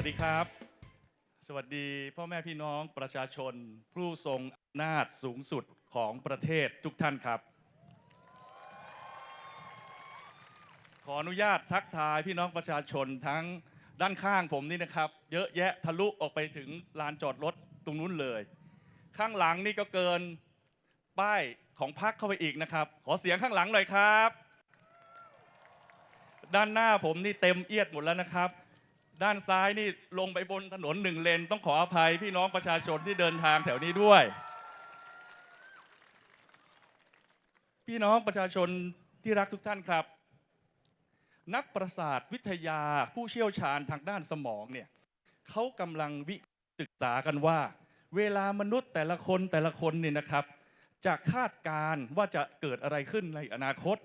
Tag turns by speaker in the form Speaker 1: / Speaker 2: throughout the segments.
Speaker 1: ัสดีครับ สวัสดีพ่อแม่พี่น้องประชาชน ผู้ทรงอำนาจสูงสุดของประเทศทุกท่านครับ ขออนุญาตทักทายพี่น้องประชาชนทั้งด้านข้างผมนี่นะครับ เยอะแยะทะลุออกไปถึงลานจอดรถตรงนู้นเลย ข้างหลังนี่ก็เกินป้ายของพักเข้าไปอีกนะครับ ขอเสียงข้างหลังหน่อยครับ ด้านหน้าผมนี่เต็มเอียดหมดแล้วนะครับ ด้านซ้ายนี่ลงไปบนถนนหนึ่งเลน ต้องขออภัยพี่น้องประชาชนที่เดินทางแถวนี้ด้วย พี่น้องประชาชนที่รักทุกท่านครับ นักประสาทวิทยาผู้เชี่ยวชาญทางด้านสมองเนี่ยเขากำลังวิศึกษากันว่า เวลามนุษย์แต่ละคนแต่ละคนเนี่ยนะครับ จะคาดการณ์ว่าจะเกิดอะไรขึ้นในอนาคต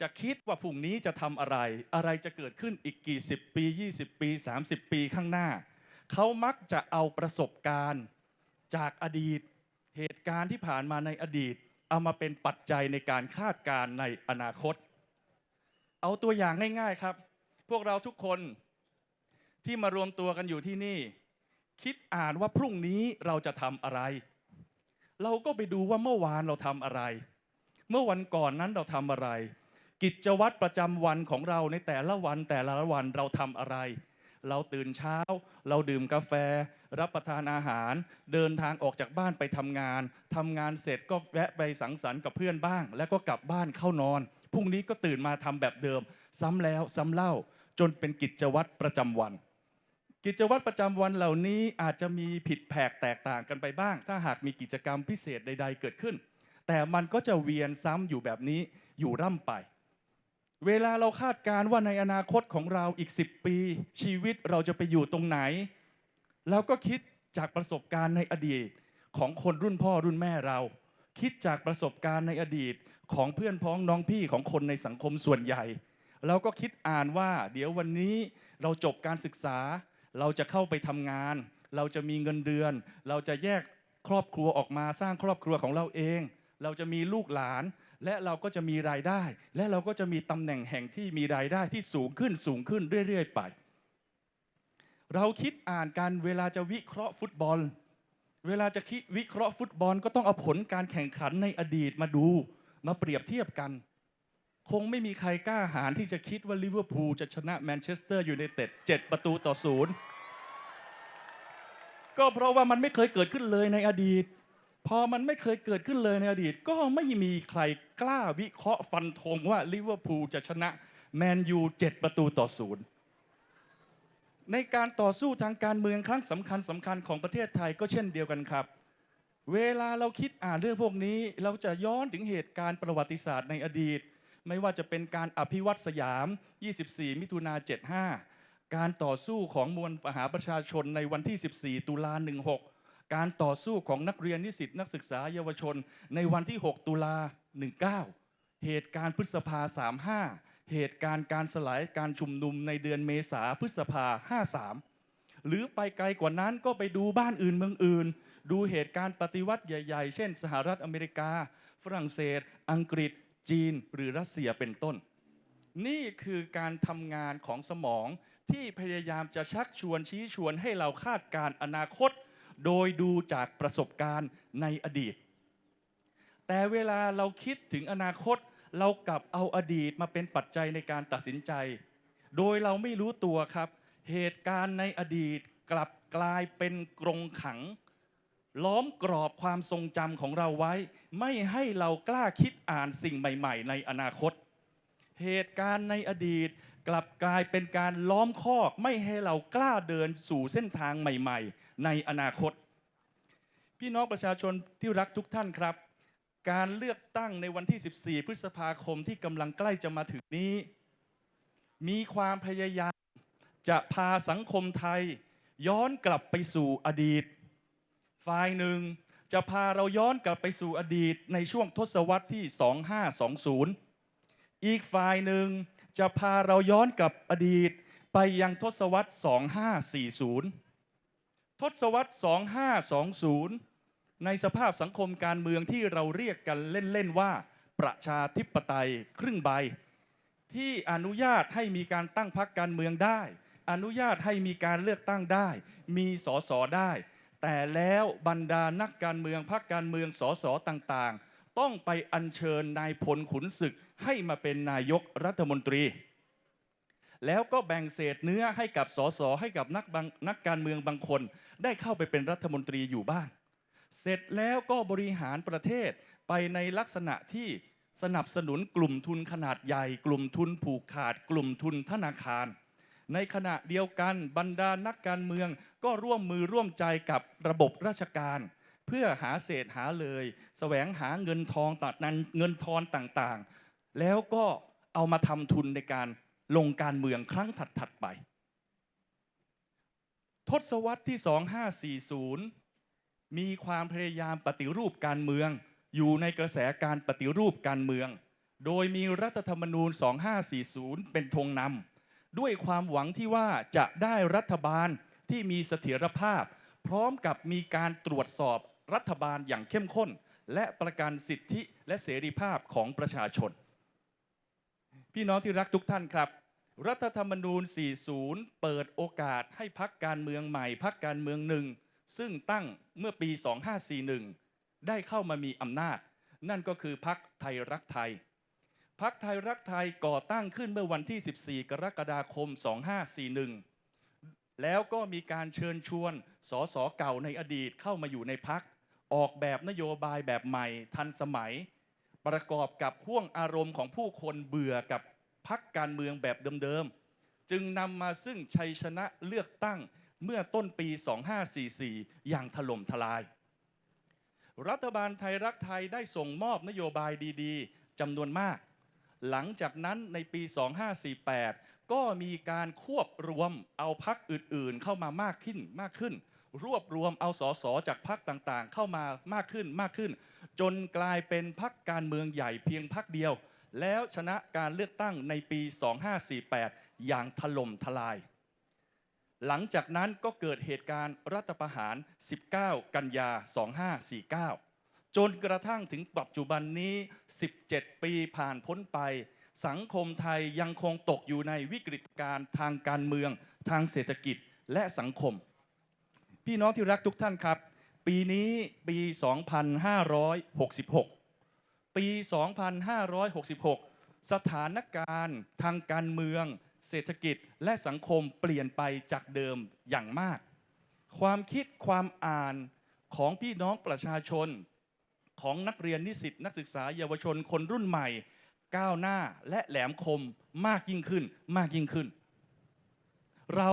Speaker 1: จะคิดว่าพรุ่งนี้จะทำอะไร อะไรจะเกิดขึ้นอีกกี่สิบปี 20 ปี 30 ปีข้างหน้า เขามักจะเอาประสบการณ์จากอดีต เหตุการณ์ที่ผ่านมาในอดีต เอามาเป็นปัจจัยในการคาดการณ์ในอนาคต เอาตัวอย่างง่ายๆครับ พวกเราทุกคนที่มารวมตัวกันอยู่ที่นี่ คิดอ่านว่าพรุ่งนี้เราจะทำอะไร เราก็ไปดูว่าเมื่อวานเราทำอะไร เมื่อวันก่อนนั้นเราทำอะไร กิจวัตรประจำวันของเราในแต่ละวันแต่ละวันเราทำอะไร เราตื่นเช้า เราดื่มกาแฟ รับประทานอาหาร เดินทางออกจากบ้านไปทำงานทำงานเสร็จก็แวะไปสังสรรค์กับเพื่อนบ้าง แล้วก็กลับบ้านเข้านอนพรุ่งนี้ก็ตื่นมาทำแบบเดิม ซ้ำแล้วซ้ำเล่าจนเป็นกิจวัตรประจำวัน กิจวัตรประจำวันเหล่านี้อาจจะมีผิดแผกแตกต่างกันไปบ้าง ถ้าหากมีกิจกรรมพิเศษใด ๆ เกิดขึ้น แต่มันก็จะเวียนซ้ำอยู่แบบนี้อยู่ร่ำไป เวลาเราคาดการณ์ว่าในอนาคตของเราอีก 10 ปี ชีวิตเราจะไปอยู่ตรงไหนเราก็คิดจากประสบการณ์ในอดีตของคนรุ่นพ่อรุ่นแม่เรา คิดจากประสบการณ์ในอดีตของเพื่อนพ้องน้องพี่ของคนในสังคมส่วนใหญ่ เราก็คิดอ่านว่า เดี๋ยววันนี้เราจบการศึกษา เราจะเข้าไปทำงาน เราจะมีเงินเดือน เราจะแยกครอบครัวออกมาสร้างครอบครัวของเราเอง เราจะมีลูกหลาน และเราก็จะมีรายได้ และเราก็จะมีตำแหน่งแห่งที่มีรายได้ที่สูงขึ้นสูงขึ้นเรื่อย ๆ ไป เราคิดอ่านกันเวลาจะวิเคราะห์ฟุตบอล เวลาจะคิดวิเคราะห์ฟุตบอล ก็ต้องเอาผลการแข่งขันในอดีตมาดู มาเปรียบเทียบกัน คงไม่มีใครกล้าหาญที่จะคิดว่าลิเวอร์พูลจะชนะแมนเชสเตอร์ยูไนเต็ด7ประตูต่อศูนย์ก็เพราะว่ามันไม่เคยเกิดขึ้นเลยในอดีต พอมันไม่เคยเกิดขึ้นเลยในอดีต ก็ไม่มีใครกล้าวิเคราะห์ฟันธงว่าลิเวอร์พูลจะชนะแมนยู7ประตูต่อศูนย์ในการต่อสู้ทางการเมืองครั้งสำคัญสำคัญของประเทศไทยก็เช่นเดียวกันครับ เวลาเราคิดอ่านเรื่องพวกนี้ เราจะย้อนถึงเหตุการณ์ประวัติศาสตร์ในอดีต ไม่ว่าจะเป็นการอภิวัตสยาม 24 มิถุนา75 การต่อสู้ของมวลมหาประชาชนในวันที่ 14 ตุลา16 การต่อสู้ของนักเรียนนิสิตนักศึกษาเยาวชน ในวันที่ 6 ตุลา 19 เหตุการณ์พฤษภา 35 เหตุการณ์การสลายการชุมนุมในเดือนเมษาพฤษภา 53 หรือไปไกลกว่านั้นก็ไปดูบ้านอื่นเมืองอื่น ดูเหตุการณ์ปฏิวัติใหญ่ ๆ เช่น สหรัฐอเมริกา ฝรั่งเศส อังกฤษ จีน หรือรัสเซียเป็นต้น นี่คือการทำงานของสมองที่พยายามจะชักชวนชี้ชวนให้เราคาดการณ์อนาคต โดยดูจากประสบการณ์ในอดีต แต่เวลาเราคิดถึงอนาคต เรากลับเอาอดีตมาเป็นปัจจัยในการตัดสินใจ โดยเราไม่รู้ตัวครับ เหตุการณ์ในอดีตกลับกลายเป็นกรงขัง ล้อมกรอบความทรงจำของเราไว้ ไม่ให้เรากล้าคิดอ่านสิ่งใหม่ ๆ ในอนาคต เหตุการณ์ในอดีต กลับกลายเป็นการล้อมคอกไม่ให้เรากล้าเดินสู่เส้นทางใหม่ ๆ ในอนาคต พี่น้องประชาชนที่รักทุกท่านครับ การเลือกตั้งในวันที่ 14 พฤษภาคมที่กำลังใกล้จะมาถึงนี้ มีความพยายามจะพาสังคมไทย ย้อนกลับไปสู่อดีต ฝ่ายหนึ่งจะพาเราย้อนกลับไปสู่อดีตในช่วงทศวรรษที่ 2520 อีกฝ่ายหนึ่ง จะพาเราย้อนกลับอดีตไปยังทศวรรษ 2540 ทศวรรษ 2520 ในสภาพสังคมการเมืองที่เราเรียกกันเล่น ๆ ว่าประชาธิปไตยครึ่งใบ ที่อนุญาตให้มีการตั้งพรรคการเมืองได้ อนุญาตให้มีการเลือกตั้งได้ มีสสได้ แต่แล้วบรรดานักการเมืองพรรคการเมืองสสต่างๆ ต้องไปอัญเชิญนายพลขุนศึก ให้มาเป็นนายกรัฐมนตรี แล้วก็แบ่งเศษเนื้อให้กับสสให้กับนักนักการเมืองบางคน ได้เข้าไปเป็นรัฐมนตรีอยู่บ้าง เสร็จแล้วก็บริหารประเทศไปในลักษณะที่สนับสนุนกลุ่มทุนขนาดใหญ่ กลุ่มทุนผูกขาด กลุ่มทุนธนาคาร ในขณะเดียวกันบรรดานักการเมืองก็ร่วมมือร่วมใจกับระบบราชการเพื่อหาเศษหาเลยแสวงหาเงินทองตัดนันเงินทอนต่างๆ แล้วก็เอามาทำทุนในการลงการเมืองครั้งถัด ๆ ไป ทศวรรษที่ 2540 มีความพยายามปฏิรูปการเมือง อยู่ในกระแสการปฏิรูปการเมือง โดยมีรัฐธรรมนูญ 2540 เป็นธงนำด้วยความหวังที่ว่าจะได้รัฐบาลที่มีเสถียรภาพ พร้อมกับมีการตรวจสอบรัฐบาลอย่างเข้มข้น และประกันสิทธิและเสรีภาพของประชาชน พี่น้องที่รักทุกท่านครับ รัฐธรรมนูญ 40 เปิดโอกาสให้พักการเมืองใหม่พักการเมืองหนึ่ง ซึ่งตั้งเมื่อปี 2541 ได้เข้ามามีอำนาจ นั่นก็คือพักไทยรักไทยพักไทยรักไทยก่อตั้งขึ้นเมื่อวันที่ 14 กรกฎาคม 2541 แล้วก็มีการเชิญชวนสสเก่าในอดีตเข้ามาอยู่ในพัก ออกแบบนโยบายแบบใหม่ทันสมัย ประกอบกับห่วงอารมณ์ของผู้คนเบื่อกับพักการเมืองแบบเดิมๆ จึงนำมาซึ่งชัยชนะเลือกตั้งเมื่อต้นปี 2544 อย่างถล่มทลาย รัฐบาลไทยรักไทยได้ส่งมอบนโยบายดีๆจำนวนมาก หลังจากนั้นในปี 2548 ก็มีการควบรวมเอาพักอื่นๆ เข้ามามากขึ้นมากขึ้น รวบรวมเอาสสจากพักต่างๆ เข้ามามากขึ้นมากขึ้น จนกลายเป็นพักการเมืองใหญ่เพียงพักเดียว แล้วชนะการเลือกตั้งในปี 2548 อย่างถล่มทลาย หลังจากนั้นก็เกิดเหตุการณ์รัฐประหาร 19 กันยา 2549 จนกระทั่งถึงปัจจุบันนี้ 17 ปีผ่านพ้นไปสังคมไทยยังคงตกอยู่ในวิกฤตการณ์ทางการเมือง ทางเศรษฐกิจและสังคม พี่น้องที่รักทุกท่านครับ ปีนี้ปี 2566 ปี 2566 สถานการณ์ทางการเมือง เศรษฐกิจและสังคมเปลี่ยนไปจากเดิมอย่างมาก ความคิดความอ่านของพี่น้องประชาชน ของนักเรียนนิสิตนักศึกษาเยาวชนคนรุ่นใหม่ ก้าวหน้าและแหลมคมมากยิ่งขึ้นมากยิ่งขึ้น เรา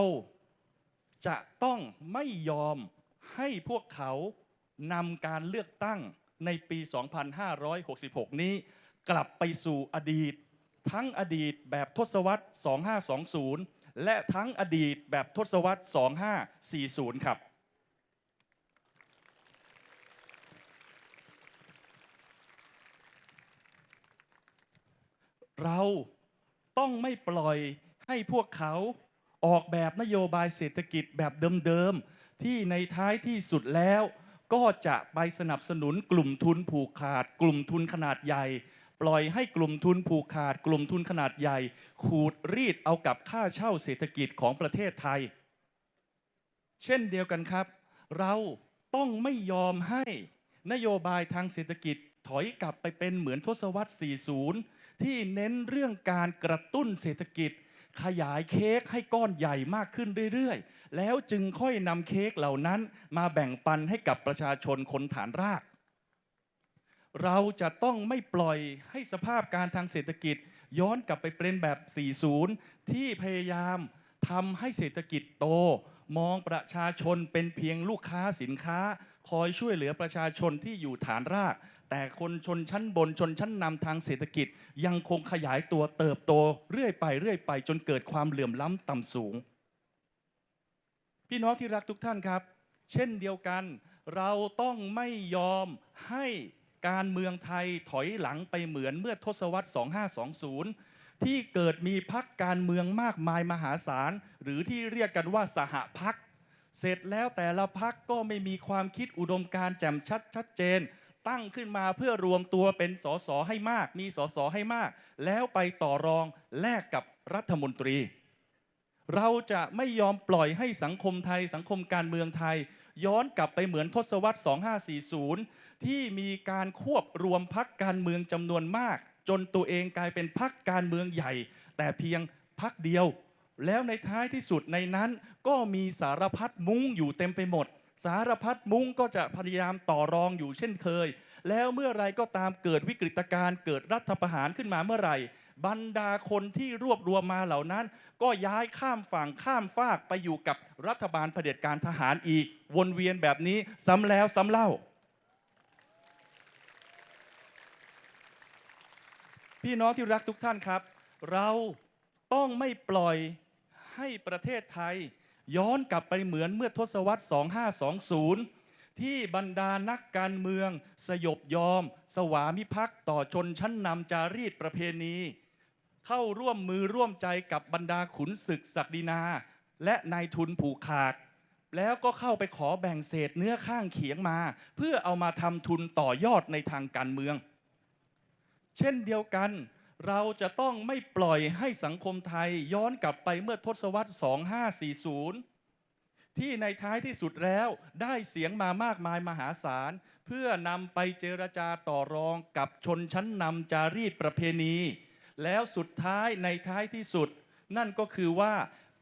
Speaker 1: จะต้องไม่ยอมให้พวกเขานำการเลือกตั้งในปี 2566 นี้ กลับไปสู่อดีต ทั้งอดีตแบบทศวรรษ 2520 และทั้งอดีตแบบทศวรรษ 2540 ครับ เราต้องไม่ปล่อยให้พวกเขา ออกแบบนโยบายเศรษฐกิจแบบเดิมๆ ที่ในท้ายที่สุดแล้ว ก็จะไปสนับสนุนกลุ่มทุนผูกขาด กลุ่มทุนขนาดใหญ่ ปล่อยให้กลุ่มทุนผูกขาด กลุ่มทุนขนาดใหญ่ ขูดรีดเอากับค่าเช่าเศรษฐกิจของประเทศไทย เช่นเดียวกันครับ เราต้องไม่ยอมให้นโยบายทางเศรษฐกิจถอยกลับไปเป็นเหมือนทศวรรษ 40 ที่เน้นเรื่องการกระตุ้นเศรษฐกิจ ขยายเค้กให้ก้อนใหญ่มากขึ้นเรื่อยๆ แล้วจึงค่อยนำเค้กเหล่านั้นมาแบ่งปันให้กับประชาชนคนฐานราก เราจะต้องไม่ปล่อยให้สภาพการทางเศรษฐกิจ ย้อนกลับไปเป็นแบบ 40 ที่พยายามทำให้เศรษฐกิจโต มองประชาชนเป็นเพียงลูกค้าสินค้า คอยช่วยเหลือประชาชนที่อยู่ฐานราก แต่คนชนชั้นบนชนชั้นนำทางเศรษฐกิจ ยังคงขยายตัวเติบโตเรื่อยไปเรื่อยไป จนเกิดความเหลื่อมล้ำต่ำสูง พี่น้องที่รักทุกท่านครับ เช่นเดียวกัน เราต้องไม่ยอมให้การเมืองไทยถอยหลังไปเหมือนเมื่อทศวรรษ 2520 ที่เกิดมีพักการเมืองมากมายมหาศาล หรือที่เรียกกันว่าสหพัก เสร็จแล้วแต่ละพักก็ไม่มีความคิดอุดมการแจ่มชัดชัดเจน ตั้งขึ้นมาเพื่อรวมตัวเป็นสสให้มาก มีสสให้มาก แล้วไปต่อรองแลกกับรัฐมนตรี เราจะไม่ยอมปล่อยให้สังคมไทย สังคมการเมืองไทย ย้อนกลับไปเหมือนทศวรรษ 2540 ที่มีการควบรวมพักการเมืองจำนวนมาก จนตัวเองกลายเป็นพักการเมืองใหญ่ แต่เพียงพักเดียว แล้วในท้ายที่สุดในนั้นก็มีสารพัดมุ้งอยู่เต็มไปหมด สารพัดมุ้งก็จะพยายามต่อรองอยู่เช่นเคย แล้วเมื่อไรก็ตามเกิดวิกฤตการณ์เกิดรัฐประหารขึ้นมาเมื่อไหร่ บรรดาคนที่รวบรวมมาเหล่านั้น ก็ย้ายข้ามฝั่งข้ามฟากไปอยู่กับรัฐบาลเผด็จการทหารอีก วนเวียนแบบนี้ซ้ำแล้วซ้ำเล่าพี่น้องที่รักทุกท่านครับ เราต้องไม่ปล่อย ให้ประเทศไทย ย้อนกลับไปเหมือนเมื่อทศวรรษ 2520 ที่บรรดานักการเมือง สยบยอม สวามิภักดิ์ต่อชนชั้นนำจารีตประเพณี เข้าร่วมมือร่วมใจกับบรรดาขุนศึกศักดินา และนายทุนผูกขาด แล้วก็เข้าไปขอแบ่งเศษเนื้อข้างเขียงมา เพื่อเอามาทำทุนต่อยอดในทางการเมือง เช่นเดียวกัน เราจะต้องไม่ปล่อยให้สังคมไทยย้อนกลับไปเมื่อทศวรรษ 2540 ที่ในท้ายที่สุดแล้วได้เสียงมามากมายมหาศาล เพื่อนำไปเจรจาต่อรองกับชนชั้นนำจารีตประเพณี แล้วสุดท้ายในท้ายที่สุด นั่นก็คือว่า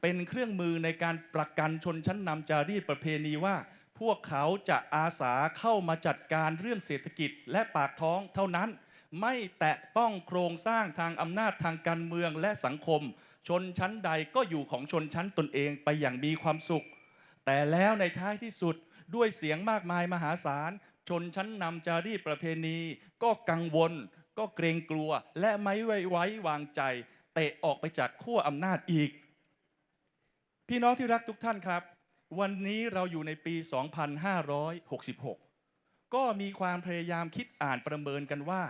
Speaker 1: เป็นเครื่องมือในการประกันชนชั้นนำจารีตประเพณีว่า พวกเขาจะอาสาเข้ามาจัดการเรื่องเศรษฐกิจและปากท้องเท่านั้น ไม่แตะต้องโครงสร้างทางอำนาจทางการเมืองและสังคม ชนชั้นใดก็อยู่ของชนชั้นตนเองไปอย่างมีความสุข แต่แล้วในท้ายที่สุดด้วยเสียงมากมายมหาศาล ชนชั้นนำจารีตประเพณี ก็กังวล ก็เกรงกลัว และไม่ไว้ไว้วางใจ เตะออกไปจากขั้วอำนาจอีก พี่น้องที่รักทุกท่านครับ วันนี้เราอยู่ในปี 2566 ก็มีความพยายามคิดอ่านประเมินกันว่า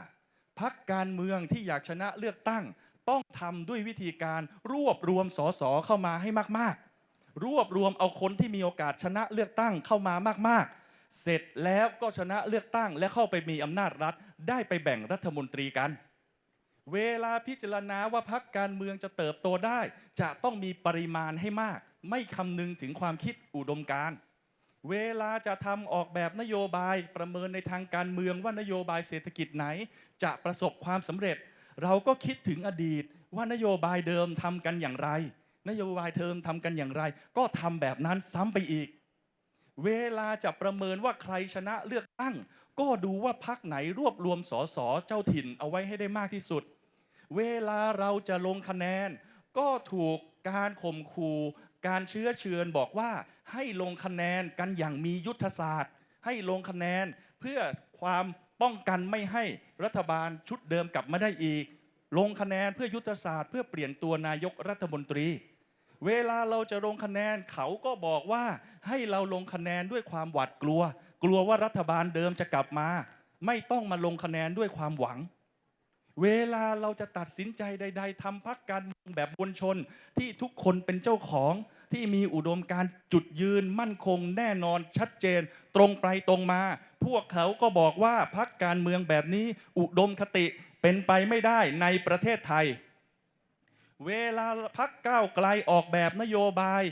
Speaker 1: พักการเมืองที่อยากชนะเลือกตั้ง ต้องทำด้วยวิธีการรวบรวมสสเข้ามาให้มากๆ รวบรวมเอาคนที่มีโอกาสชนะเลือกตั้งเข้ามามากๆ เสร็จแล้วก็ชนะเลือกตั้ง และเข้าไปมีอำนาจรัฐ ได้ไปแบ่งรัฐมนตรีกัน เวลาพิจารณาว่าพักการเมืองจะเติบโตได้ จะต้องมีปริมาณให้มาก ไม่คำนึงถึงความคิดอุดมการณ์ เวลาจะทำออกแบบนโยบายประเมินในทางการเมืองว่านโยบายเศรษฐกิจไหน จะประสบความสำเร็จ เราก็คิดถึงอดีตว่านโยบายเดิมทำกันอย่างไร นโยบายเทอมทำกันอย่างไร ก็ทำแบบนั้นซ้ำไปอีก เวลาจะประเมินว่าใครชนะเลือกตั้ง ก็ดูว่าพักไหนรวบรวมสสเจ้าถิ่นเอาไว้ให้ได้มากที่สุด เวลาเราจะลงคะแนน ก็ถูกการข่มขู่ การเชื้อเชิญบอกว่าให้ลงคะแนนกันอย่างมียุทธศาสตร์ ให้ลงคะแนนเพื่อความป้องกันไม่ให้รัฐบาลชุดเดิมกลับมาได้อีก ลงคะแนนเพื่อยุทธศาสตร์ เพื่อเปลี่ยนตัวนายกรัฐมนตรี เวลาเราจะลงคะแนนเขาก็บอกว่าให้เราลงคะแนนด้วยความหวาดกลัว กลัวว่ารัฐบาลเดิมจะกลับมา ไม่ต้องมาลงคะแนนด้วยความหวัง เวลาเราจะตัดสินใจใด ๆทำพักการเมืองแบบมวลชน ที่ทุกคนเป็นเจ้าของที่มีอุดมการจุดยืนมั่นคงแน่นอนชัดเจน ตรงไปตรงมา พวกเขาก็บอกว่าพักการเมืองแบบนี้อุดมคติเป็นไปไม่ได้ในประเทศไทย เวลาพักก้าวไกลออกแบบนโยบาย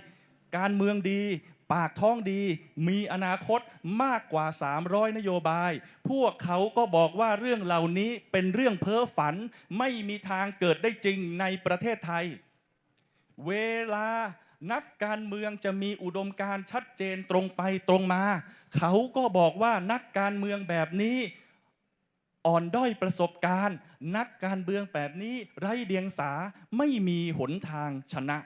Speaker 1: การเมืองดี ปากท้องดีมีอนาคตมากกว่า 300 นโยบาย พวกเขาก็บอกว่าเรื่องเหล่านี้เป็นเรื่องเพ้อฝัน ไม่มีทางเกิดได้จริงในประเทศไทย เวลานักการเมืองจะมีอุดมการชัดเจนตรงไปตรงมา เขาก็บอกว่านักการเมืองแบบนี้อ่อนด้อยประสบการณ์ นักการเมืองแบบนี้ไร้เดียงสาไม่มีหนทางชนะ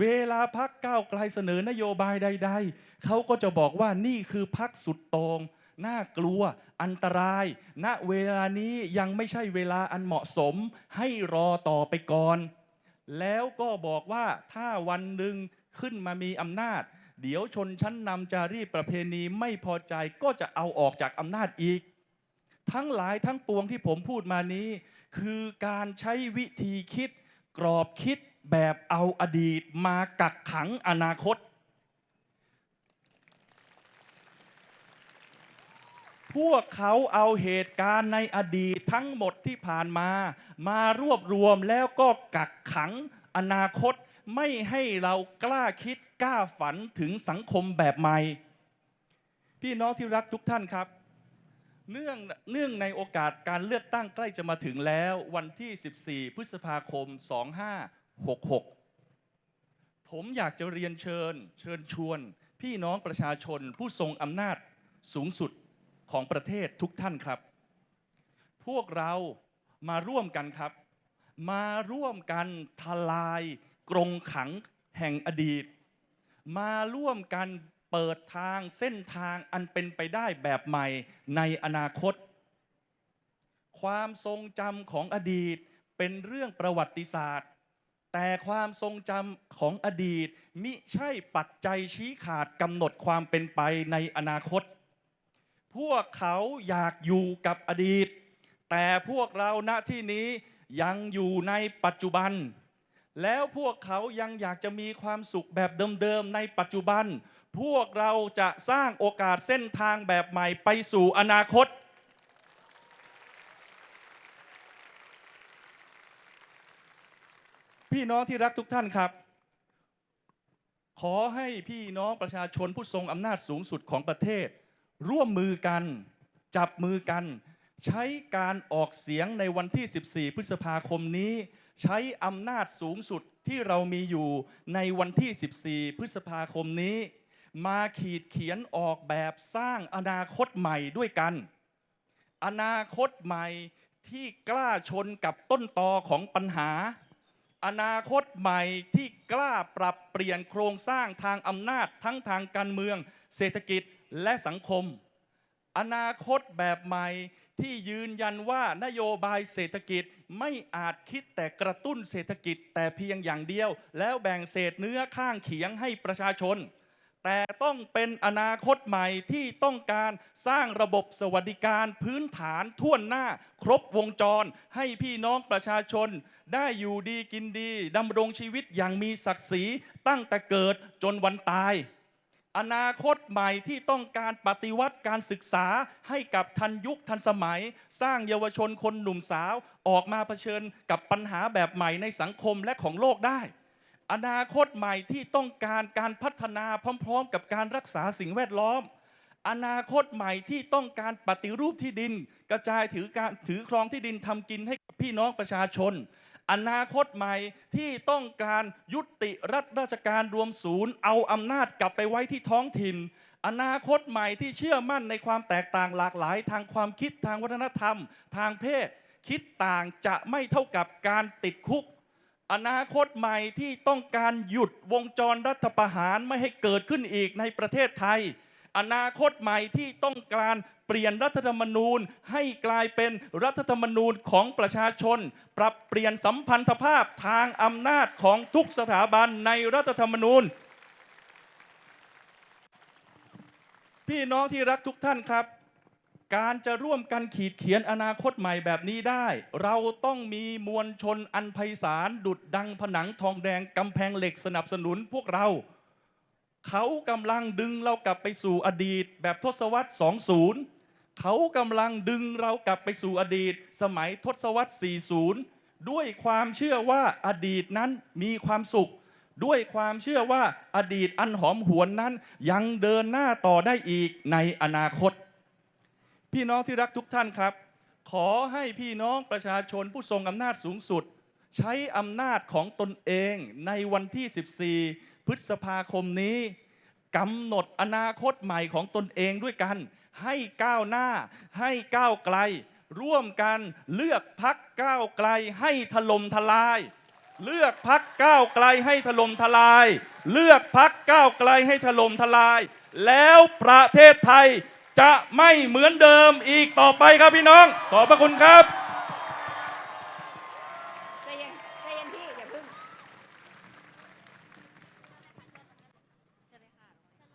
Speaker 1: เวลาพักก้าวไกลเสนอนโยบายใด ๆ เขาก็จะบอกว่านี่คือพักสุดโตง่งน่ากลัว อันตราย ณ เวลานี้ยังไม่ใช่เวลาอันเหมาะสม ให้รอต่อไปก่อน แล้วก็บอกว่าถ้าวันหนึ่งขึ้นมามีอำนาจ เดี๋ยวชนชั้นนำจารีตประเพณีไม่พอใจก็จะเอาออกจากอำนาจอีก ทั้งหลายทั้งปวงที่ผมพูดมานี้ คือการใช้วิธีคิด กรอบคิด แบบเอาอดีตมากักขังอนาคต พวกเขาเอาเหตุการณ์ในอดีตทั้งหมดที่ผ่านมา มารวบรวมแล้วก็กักขังอนาคตไม่ให้เรากล้าคิดกล้าฝันถึงสังคมแบบใหม่ พี่น้องที่รักทุกท่านครับ เนื่องเนื่องในโอกาสการเลือกตั้งใกล้จะมาถึงแล้ว วันที่ 14 พฤษภาคม 66 ผมอยากจะเรียนเชิญ เชิญชวน พี่น้องประชาชน ผู้ทรงอำนาจสูงสุดของประเทศทุกท่านครับ พวกเรามาร่วมกันครับ มาร่วมกันทลายกรงขังแห่งอดีต มาร่วมกันเปิดทางเส้นทางอันเป็นไปได้แบบใหม่ในอนาคต ความทรงจำของอดีตเป็นเรื่องประวัติศาสตร์ แต่ความทรงจำของอดีต มิใช่ปัจจัยชี้ขาดกำหนดความเป็นไปในอนาคต พวกเขาอยากอยู่กับอดีต แต่พวกเราณที่นี้ยังอยู่ในปัจจุบัน แล้วพวกเขายังอยากจะมีความสุขแบบเดิมๆในปัจจุบัน พวกเราจะสร้างโอกาสเส้นทางแบบใหม่ไปสู่อนาคต พี่น้องที่รักทุกท่านครับ ขอให้พี่น้องประชาชนผู้ทรงอำนาจสูงสุดของประเทศ ร่วมมือกัน จับมือกัน ใช้การออกเสียงในวันที่ 14 พฤษภาคมนี้ ใช้อำนาจสูงสุดที่เรามีอยู่ในวันที่ 14 พฤษภาคมนี้ มาขีดเขียนออกแบบสร้างอนาคตใหม่ด้วยกัน อนาคตใหม่ที่กล้าชนกับต้นตอของปัญหา อนาคตใหม่ที่กล้าปรับเปลี่ยนโครงสร้างทางอำนาจทั้งทางการเมือง เศรษฐกิจและสังคม อนาคตแบบใหม่ที่ยืนยันว่านโยบายเศรษฐกิจไม่อาจคิดแต่กระตุ้นเศรษฐกิจแต่เพียงอย่างเดียว แล้วแบ่งเศษเนื้อข้างเคียงให้ประชาชน แต่ต้องเป็นอนาคตใหม่ที่ต้องการสร้างระบบสวัสดิการพื้นฐานท่วนหน้าครบวงจร ให้พี่น้องประชาชน ได้อยู่ดีกินดีดำรงชีวิตอย่างมีศักดิ์ศรีตั้งแต่เกิดจนวันตายอนาคตใหม่ที่ต้องการปฏิวัติการศึกษาให้กับทันยุคทันสมัย สร้างเยาวชนคนหนุ่มสาวออกมาเผชิญกับปัญหาแบบใหม่ในสังคมและของโลกได้ อนาคตใหม่ที่ต้องการการพัฒนาพร้อม ๆ กับการรักษาสิ่งแวดล้อม อนาคตใหม่ที่ต้องการปฏิรูปที่ดิน กระจายถือการถือครองที่ดินทำกินให้กับพี่น้องประชาชน อนาคตใหม่ที่ต้องการยุติรัฐราชการรวมศูนย์ เอาอำนาจกลับไปไว้ที่ท้องถิ่น อนาคตใหม่ที่เชื่อมั่นในความแตกต่างหลากหลาย ทางความคิดทางวัฒนธรรม ทางเพศ คิดต่างจะไม่เท่ากับการติดคุก อนาคตใหม่ที่ต้องการหยุดวงจรรัฐประหารไม่ให้เกิดขึ้นอีกในประเทศไทย อนาคตใหม่ที่ต้องการเปลี่ยนรัฐธรรมนูญ ให้กลายเป็นรัฐธรรมนูญของประชาชน ปรับเปลี่ยนสัมพันธภาพทางอำนาจของทุกสถาบันในรัฐธรรมนูญ พี่น้องที่รักทุกท่านครับ การจะร่วมกันขีดเขียนอนาคตใหม่แบบนี้ได้ เราต้องมีมวลชนอันไพศาลดุดดังผนังทองแดงกำแพงเหล็กสนับสนุนพวกเรา เขากำลังดึงเรากลับไปสู่อดีต แบบทศวรรษ 20 เขากำลังดึงเรากลับไปสู่อดีต สมัยทศวรรษ 40 ด้วยความเชื่อว่าอดีตนั้นมีความสุข ด้วยความเชื่อว่าอดีตอันหอมหวนนั้นยังเดินหน้าต่อได้อีกในอนาคต พี่น้องที่รักทุกท่านครับ ขอให้พี่น้องประชาชนผู้ทรงอำนาจสูงสุด ใช้อำนาจของตนเองในวันที่ 14 พฤษภาคมนี้กำหนดอนาคตใหม่ของตนเองด้วยกัน ให้ก้าวหน้า ให้ก้าวไกล ร่วมกันเลือกพักก้าวไกลให้ถล่มทลาย เลือกพักก้าวไกลให้ถล่มทลาย เลือกพักก้าวไกลให้ถล่มทลาย แล้วประเทศไทย จะไม่เหมือนเดิมอีกต่อไปครับพี่น้อง ขอบพระคุณครับ